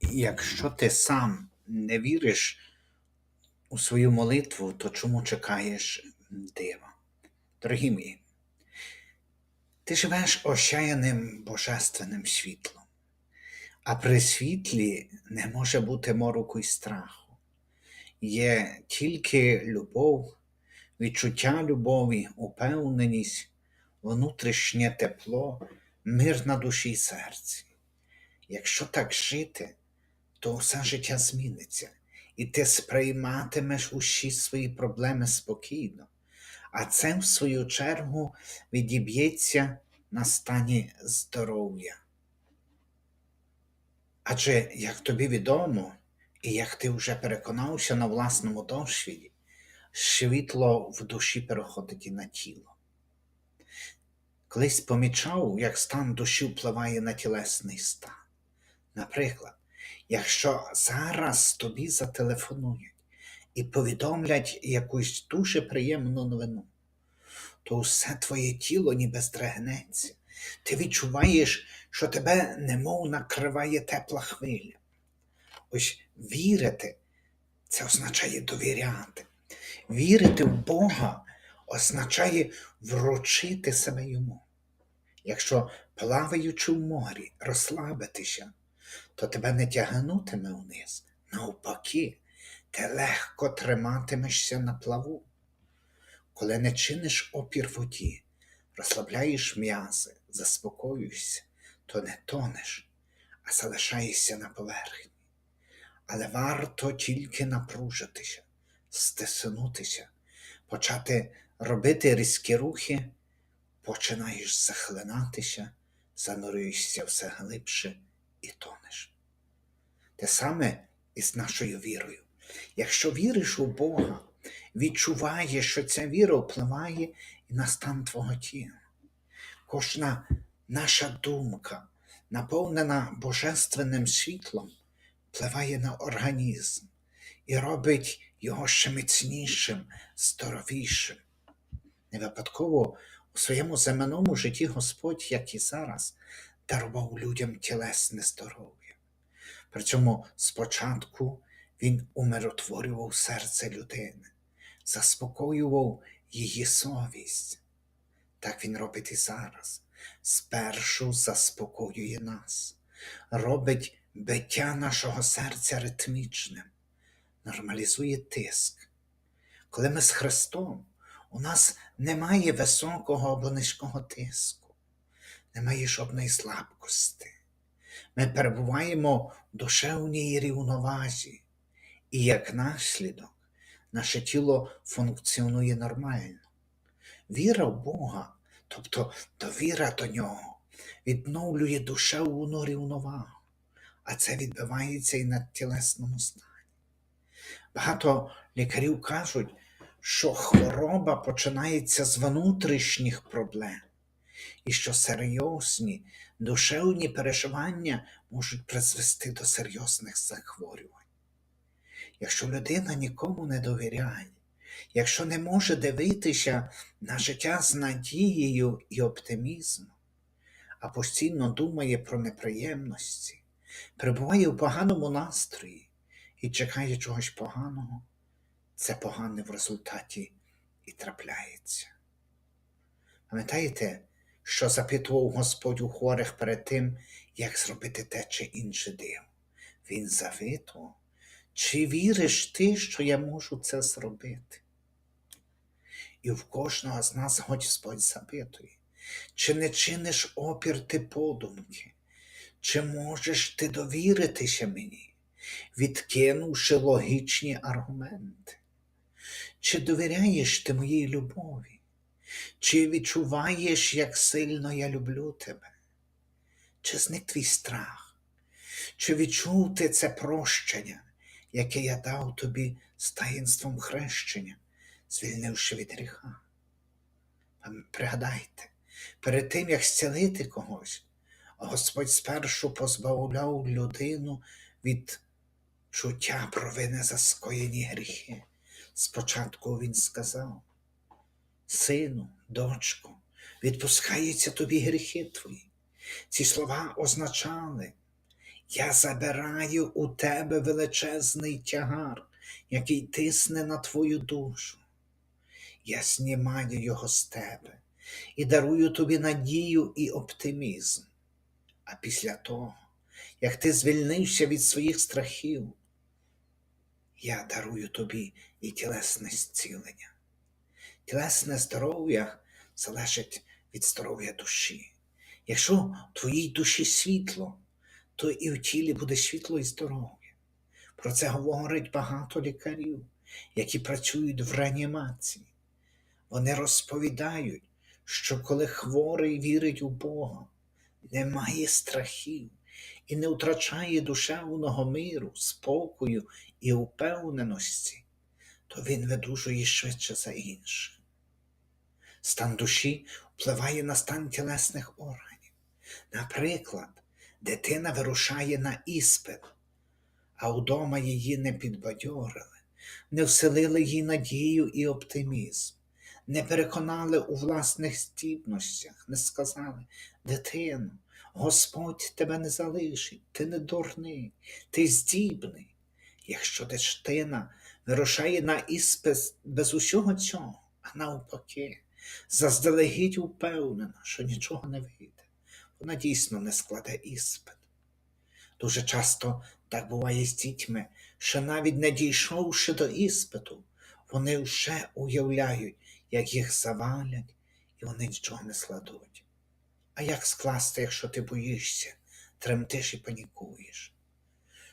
Якщо ти сам не віриш у свою молитву, то чому чекаєш дива? Дорогі мої, ти живеш осяяним божественним світлом, а при світлі не може бути мороку й страху. Є тільки любов, відчуття любові, упевненість, внутрішнє тепло, мир на душі й серці. Якщо так жити, то все життя зміниться, і ти сприйматимеш усі свої проблеми спокійно, а це, в свою чергу, відіб'ється на стані здоров'я. Адже, як тобі відомо, і як ти вже переконався на власному досвіді, світло в душі переходить і на тіло. Колись помічав, як стан душі впливає на тілесний стан. Наприклад, якщо зараз тобі зателефонують і повідомлять якусь дуже приємну новину, то все твоє тіло ніби здригнеться. Ти відчуваєш, що тебе немов накриває тепла хвиля. Ось вірити це означає довіряти. Вірити в Бога означає вручити себе йому. Якщо плаваючи в морі, розслабитися, то тебе не тягнутиме вниз. Навпаки, ти легко триматимешся на плаву. Коли не чиниш опір воді, розслабляєш м'язи, заспокоюєшся, то не тонеш, а залишаєшся на поверхні. Але варто тільки напружитися, стиснутися, почати робити різкі рухи, починаєш захлинатися, занурюєшся все глибше і тонеш. Те саме і з нашою вірою. Якщо віриш у Бога, відчуваєш, що ця віра впливає і на стан твого тіла. Кожна наша думка, наповнена божественним світлом, впливає на організм і робить його ще міцнішим, здоровішим. Не випадково у своєму земному житті Господь, як і зараз, дарував людям тілесне здоров'я. При цьому спочатку він умиротворював серце людини, заспокоював її совість. Так він робить і зараз. Спершу заспокоює нас, робить биття нашого серця ритмічним, нормалізує тиск. Коли ми з Христом, у нас немає високого або низького тиску, немає жодної слабкості. Ми перебуваємо в душевній рівновазі, і як наслідок наше тіло функціонує нормально. Віра в Бога, тобто довіра до Нього, відновлює душевну рівновагу, а це відбивається і на тілесному стані. Багато лікарів кажуть, що хвороба починається з внутрішніх проблем, і що серйозні душевні переживання можуть призвести до серйозних захворювань. Якщо людина нікому не довіряє, якщо не може дивитися на життя з надією і оптимізмом, а постійно думає про неприємності, перебуває в поганому настрої і чекає чогось поганого, це погане в результаті і трапляється. Пам'ятаєте, що запитував Господь у хворих перед тим, як зробити те чи інше диво? Він запитував, чи віриш ти, що я можу це зробити? І в кожного з нас Господь запитує, чи не чиниш опір ти подумки, чи можеш ти довіритися мені, відкинувши логічні аргументи? Чи довіряєш ти моїй любові? Чи відчуваєш, як сильно я люблю тебе? Чи зник твій страх? Чи відчув ти це прощення, яке я дав тобі з таїнством хрещення, звільнивши від гріха? Пригадайте, перед тим, як зцілити когось, Господь спершу позбавляв людину від чуття провини за скоєні гріхи. Спочатку він сказав, Сину, дочко, відпускаються тобі гріхи твої. Ці слова означали Я забираю у тебе величезний тягар, який тисне на твою душу. Я знімаю його з тебе і дарую тобі надію і оптимізм. А після того, як ти звільнився від своїх страхів, я дарую тобі і тілесне зцілення. Тілесне здоров'я залежить від здоров'я душі. Якщо в твоїй душі світло, то і в тілі буде світло і здоров'я. Про це говорить багато лікарів, які працюють в реанімації. Вони розповідають, що коли хворий вірить у Бога, немає страхів і не втрачає душевного миру, спокою і упевненості, то він видужує швидше за інших. Стан душі впливає на стан тілесних органів. Наприклад, дитина вирушає на іспит, а вдома її не підбадьорили, не вселили їй надію і оптимізм, не переконали у власних здібностях, не сказали, дитино, Господь тебе не залишить, ти не дурний, ти здібний. Якщо дитина вирушає на іспит без усього цього, а навпаки, заздалегідь упевнена, що нічого не вийде, вона дійсно не складе іспит. Дуже часто так буває з дітьми, що навіть не дійшовши до іспиту, вони вже уявляють, як їх завалять, і вони нічого не складуть. А як скласти, якщо ти боїшся, тремтиш і панікуєш?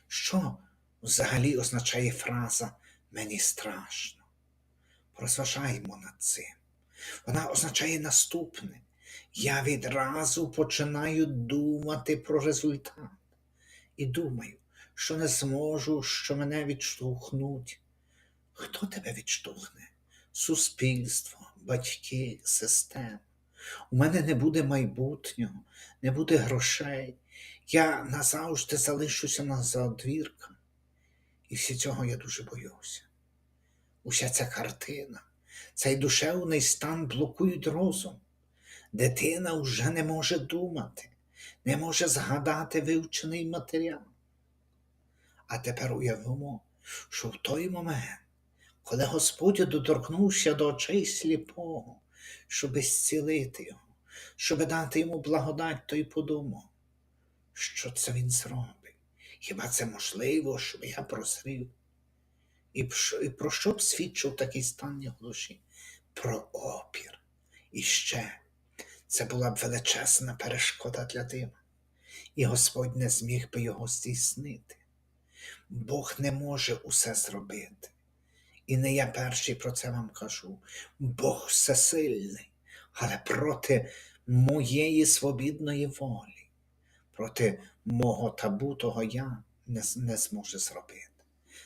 Що взагалі означає фраза мені страшно? Розважаємо над цим. Вона означає наступне. Я відразу починаю думати про результат. І думаю, що не зможу, що мене відштовхнуть. Хто тебе відштовхне? Суспільство, батьки, система. У мене не буде майбутнього, не буде грошей. Я назавжди залишуся на задвірка. І всі цього я дуже боюся. Уся ця картина, цей душевний стан блокують розум. Дитина вже не може думати, не може згадати вивчений матеріал. А тепер уявимо, що в той момент, коли Господь доторкнувся до очей сліпого, щоб зцілити його, щоб дати йому благодать, то й подумав, що це він зробить. Хіба це можливо, щоб я прозрів? І про що б свідчив такий стан його душі? Про опір. І ще це була б величезна перешкода для дима, і Господь не зміг би його здійснити. Бог не може усе зробити. І не я перший про це вам кажу. Бог всесильний, але проти моєї свобідної волі, проти мого табутого я не, не зможе зробити.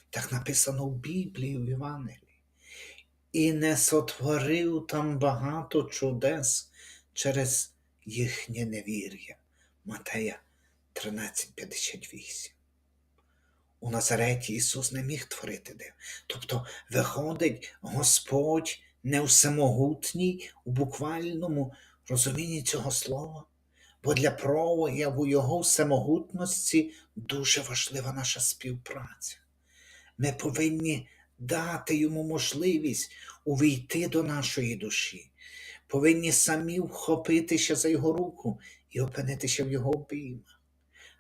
Так написано в Біблії, в Євангелії. І не сотворив там багато чудес через їхнє невір'я. Матея 13:58. У Назареті Ісус не міг творити див. Тобто, виходить, Господь не всемогутній у буквальному розумінні цього слова, бо для прояву Його всемогутності дуже важлива наша співпраця. Ми повинні дати йому можливість увійти до нашої душі, повинні самі вхопитися за його руку і опинитися в його обіймах.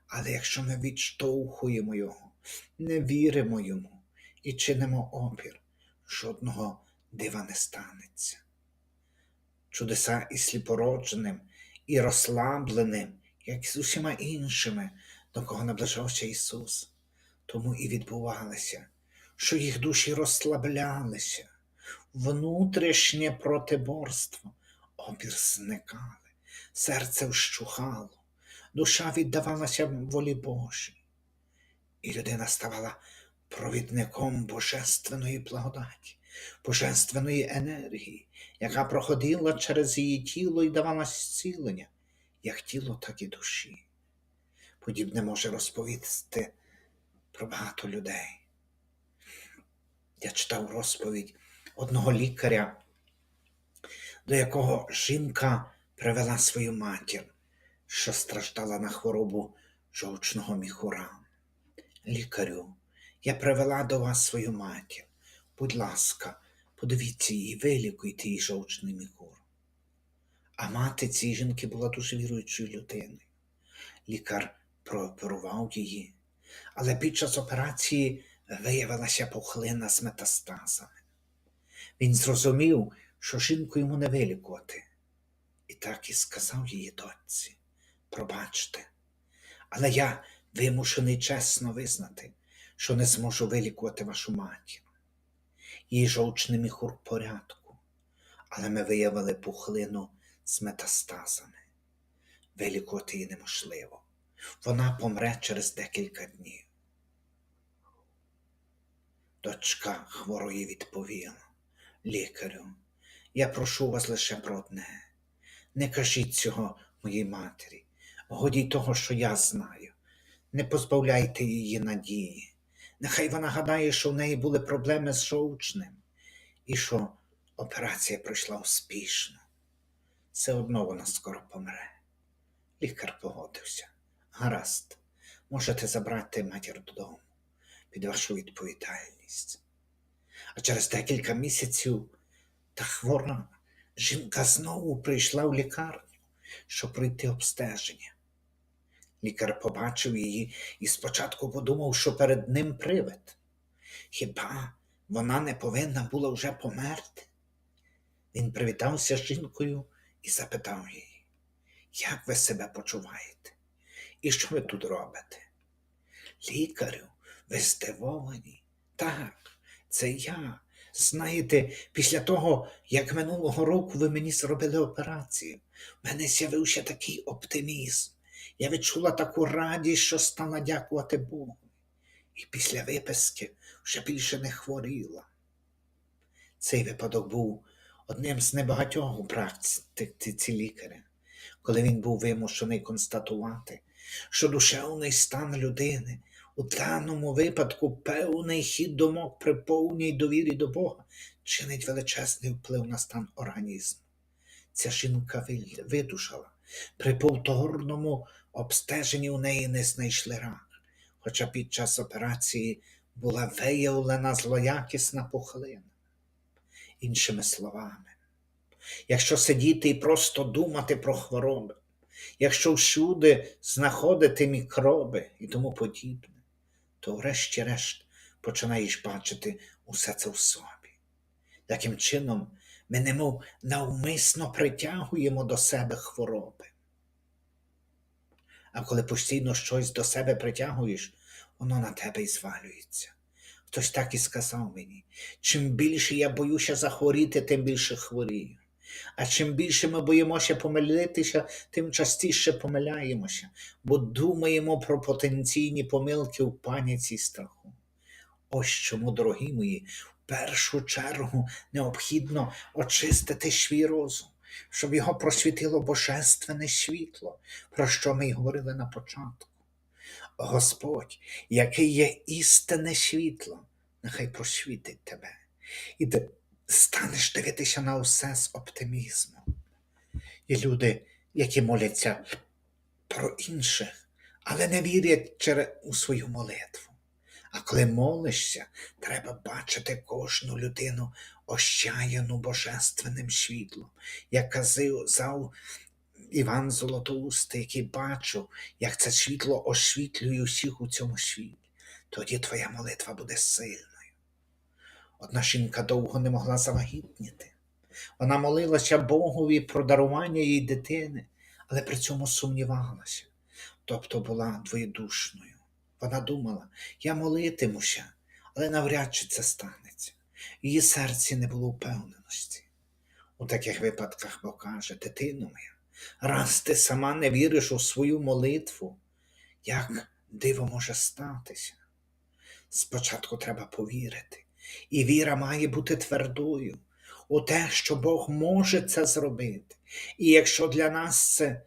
Але якщо ми відштовхуємо його, не віримо йому і чинимо опір, жодного дива не станеться. Чудеса і сліпородженим, і розслабленим, як і з усіма іншими, до кого наближався Ісус, тому і відбувалося, що їх душі розслаблялися, внутрішнє протиборство, опір зникали, серце вщухало, душа віддавалася волі Божій, і людина ставала провідником божественної благодаті, божественної енергії, яка проходила через її тіло і давала зцілення, як тіло, так і душі. Подібне може розповісти про багато людей. Я читав розповідь одного лікаря, до якого жінка привела свою матір, що страждала на хворобу жовчного міхура. Лікарю, я привела до вас свою матір. Будь ласка, подивіться її, вилікуйте її жовчний міхур. А мати цієї жінки була дуже віруючою людиною. Лікар прооперував її, але під час операції виявилася пухлина з метастазами. Він зрозумів, що жінку йому не вилікувати, і так і сказав її дочці: пробачте, але я вимушений чесно визнати, що не зможу вилікувати вашу матір. Її жовчний міхур в порядку, але ми виявили пухлину з метастазами. Вилікувати її неможливо. Вона помре через декілька днів. Дочка хворої відповіла: Лікарю, я прошу вас лише про одне. Не кажіть цього моїй матері, годі того, що я знаю. Не позбавляйте її надії. Нехай вона гадає, що в неї були проблеми з жовчним і що операція пройшла успішно. Все одно вона скоро помре. Лікар погодився. Гаразд, можете забрати матір додому під вашу відповідальність. А через декілька місяців та хвора жінка знову прийшла в лікарню, щоб пройти обстеження. Лікар побачив її і спочатку подумав, що перед ним привид. Хіба вона не повинна була вже померти? Він привітався з жінкою і запитав її, як ви себе почуваєте? І що ви тут робите? Лікарю, ви здивовані? Так, це я. Знаєте, після того, як минулого року ви мені зробили операцію, в мене з'явився такий оптимізм. Я відчула таку радість, що стала дякувати Богу. І після виписки вже більше не хворіла. Цей випадок був одним з небагатьох у практиці лікаря, коли він був вимушений констатувати, що душевний стан людини у даному випадку певний хід думок при повній довірі до Бога чинить величезний вплив на стан організму. Ця жінка видушала. При повторному обстеженні у неї не знайшли рак, хоча під час операції була виявлена злоякісна пухлина. Іншими словами, якщо сидіти і просто думати про хвороби, якщо всюди знаходити мікроби і тому подібне, то врешті-решт починаєш бачити усе це в собі. Таким чином, ми немов навмисно притягуємо до себе хвороби. А коли постійно щось до себе притягуєш, воно на тебе і звалюється. Хтось так і сказав мені: чим більше я боюся захворіти, тим більше хворію. А чим більше ми боїмося помилитися, тим частіше помиляємося, бо думаємо про потенційні помилки в паніці страху. Ось чому, дорогі мої, в першу чергу необхідно очистити свій розум, щоб його просвітило божественне світло, про що ми й говорили на початку. Господь, який є істинне світло, нехай просвітить тебе, і станеш дивитися на усе з оптимізмом. Є люди, які моляться про інших, але не вірять у свою молитву. А коли молишся, треба бачити кожну людину ощаяну божественним світлом, як казав Іван Золотоустий, який бачив, як це світло освітлює усіх у цьому світі. Тоді твоя молитва буде сильною. Одна жінка довго не могла завагітніти. Вона молилася Богові про дарування їй дитини, але при цьому сумнівалася, тобто була двоєдушною. Вона думала, я молитимуся, але навряд чи це станеться. Її серці не було впевненості. У таких випадках Бог каже, дитино моя, раз ти сама не віриш у свою молитву, як диво може статися? Спочатку треба повірити, і віра має бути твердою у те, що Бог може це зробити. І якщо для нас це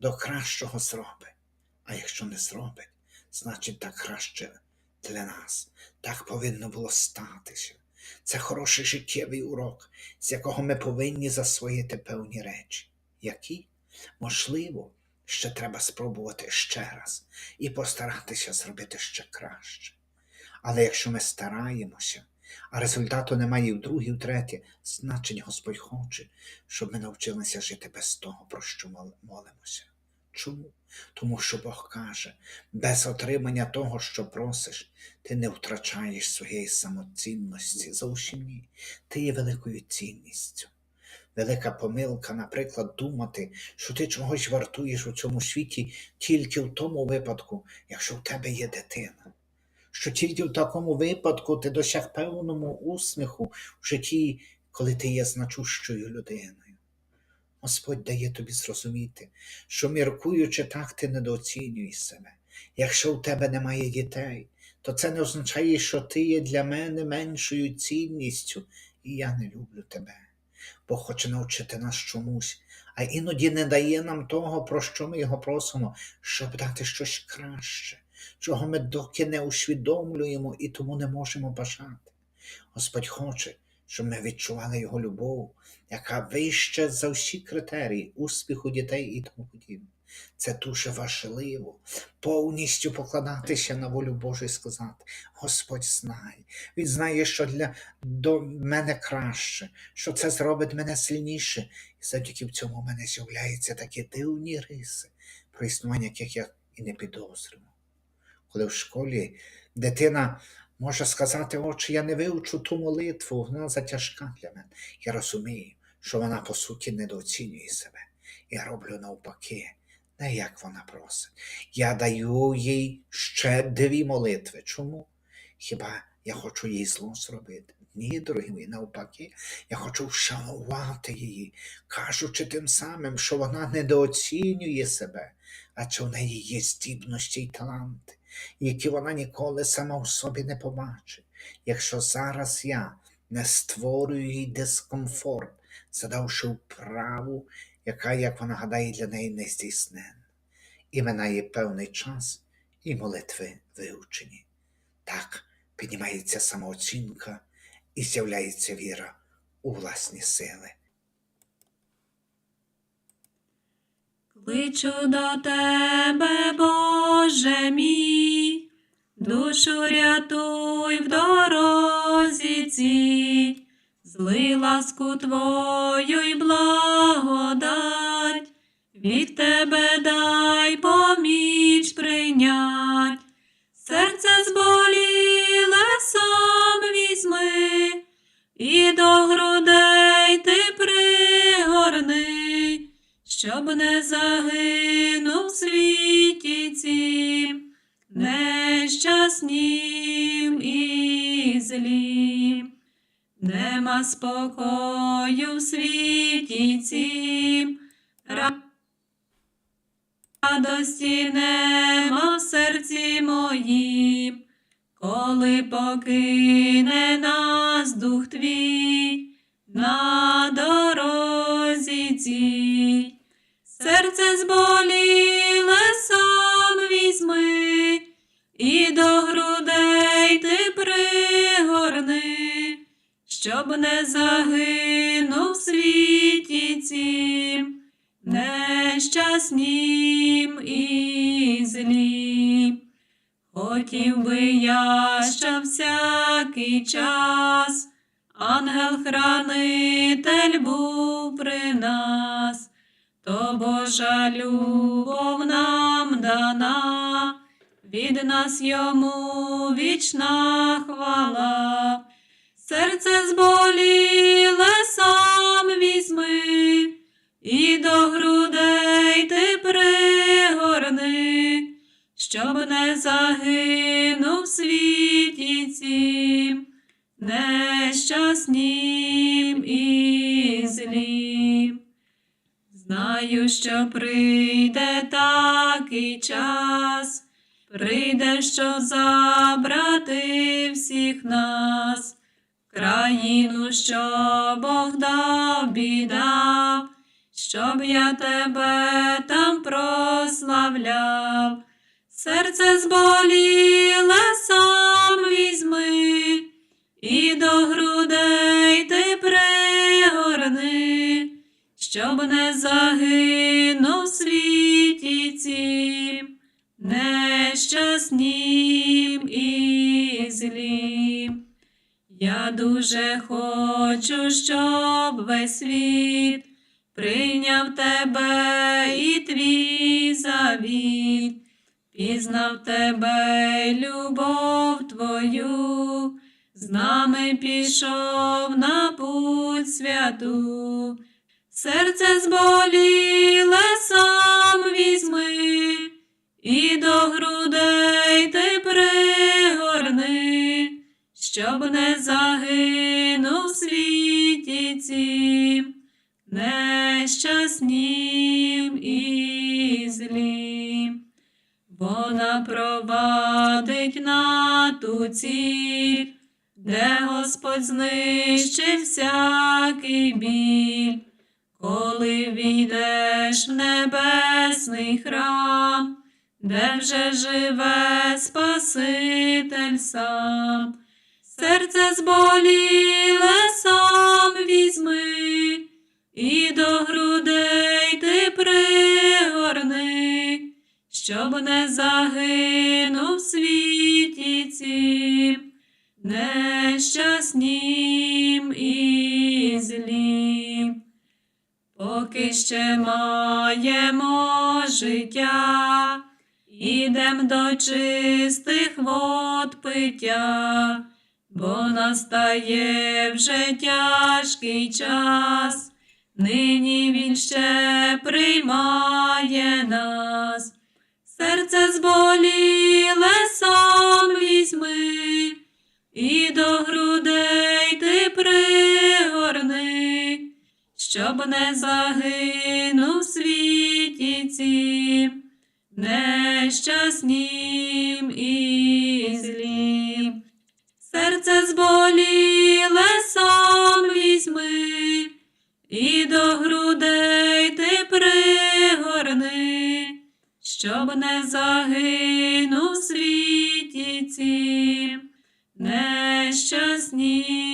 до кращого зробить, а якщо не зробить, значить так краще для нас. Так повинно було статися. Це хороший життєвий урок, з якого ми повинні засвоїти певні речі. Які? Можливо, ще треба спробувати ще раз і постаратися зробити ще краще. Але якщо ми стараємося, а результату немає і в друге, і в третє, значить Господь хоче, щоб ми навчилися жити без того, про що молимося. Чому? Тому що Бог каже, без отримання того, що просиш, ти не втрачаєш своєї самоцінності. Зовсім ні. Ти є великою цінністю. Велика помилка, наприклад, думати, що ти чогось вартуєш у цьому світі тільки в тому випадку, якщо в тебе є дитина. Що тільки в такому випадку ти досяг певному усміху в житті, коли ти є значущою людиною. Господь дає тобі зрозуміти, що міркуючи так, ти недооцінюєш себе. Якщо в тебе немає дітей, то це не означає, що ти є для мене меншою цінністю, і я не люблю тебе. Бог хоче навчити нас чомусь, а іноді не дає нам того, про що ми його просимо, щоб дати щось краще, чого ми доки не усвідомлюємо і тому не можемо бажати. Господь хоче, щоб ми відчували Його любов, яка вища за всі критерії успіху дітей і тому подібне. Це дуже важливо повністю покладатися на волю Божу і сказати: Господь знає, Він знає, що для до мене краще, що це зробить мене сильніше, і завдяки цьому в мене з'являються такі дивні риси, про існування яких я і не підозрював. Коли в школі дитина може сказати, отче, я не вивчу ту молитву, вона затяжка для мене. Я розумію, що вона по суті недооцінює себе. Я роблю навпаки, не як вона просить. Я даю їй ще дві молитви. Чому? Хіба я хочу їй зло зробити? Ні, дорогі мої, навпаки, я хочу вшанувати її, кажучи тим самим, що вона недооцінює себе, а чи в неї є здібності й таланти, які вона ніколи сама в собі не побачить. Якщо зараз я не створюю їй дискомфорт, задавши вправу, яка, як вона гадає, для неї не здійснена. І минає певний час, і молитви вивчені. Так піднімається самооцінка і з'являється віра у власні сили. Кличу до тебе, Боже мій, душу рятуй в дорозі цій, зли ласку Твою й благодать, від тебе дай поміч прийнять, серце зболіле сам візьми, і до грудей щоб не загинув в світі цім, нещаснім і злім. Нема спокою в світі цім, радості нема в серці моїм, коли покине нас дух твій на дорозі цій. Серце зболіле сам візьми, і до грудей ти пригорни, щоб не загинув світі цім, нещаснім і злім. Хотів би я, щоб всякий час ангел-хранитель був при нас, то Божа любов нам дана, від нас йому вічна хвала, серце зболіле сам візьми, і до грудей ти пригорни, щоб не загинув світі цім. Нещаснім що прийде такий час, прийде, що забрати всіх нас, країну, що Бог дав біда, щоб я тебе там прославляв. Серце зболіле сам візьми, і до грудей ти пригорни, щоб не загинув світі цім, нещаснім і злім. Я дуже хочу, щоб весь світ прийняв тебе і твій завіт, пізнав тебе, любов твою, з нами пішов на путь святу. Серце зболіле сам візьми, і до грудей ти пригорни, щоб не загинув світі цім, нещаснім і злім. Вона провадить на ту ціль, де Господь знищив всякий біль. Коли війдеш в небесний храм, де вже живе Спаситель сам, серце зболіле сам візьми, і до грудей ти пригорни, щоб не загинув світі цім, нещаснім і злім. Поки ще маємо життя, ідем до чистих вод пиття, бо настає вже тяжкий час, нині він ще приймає нас. Серце зболіле сам візьми, і до грудей ти пригорни щоб не загинув світі цім, нещаснім і злім. Серце зболіле сам візьми, і до грудей ти пригорни, щоб не загинув світі цім, нещаснім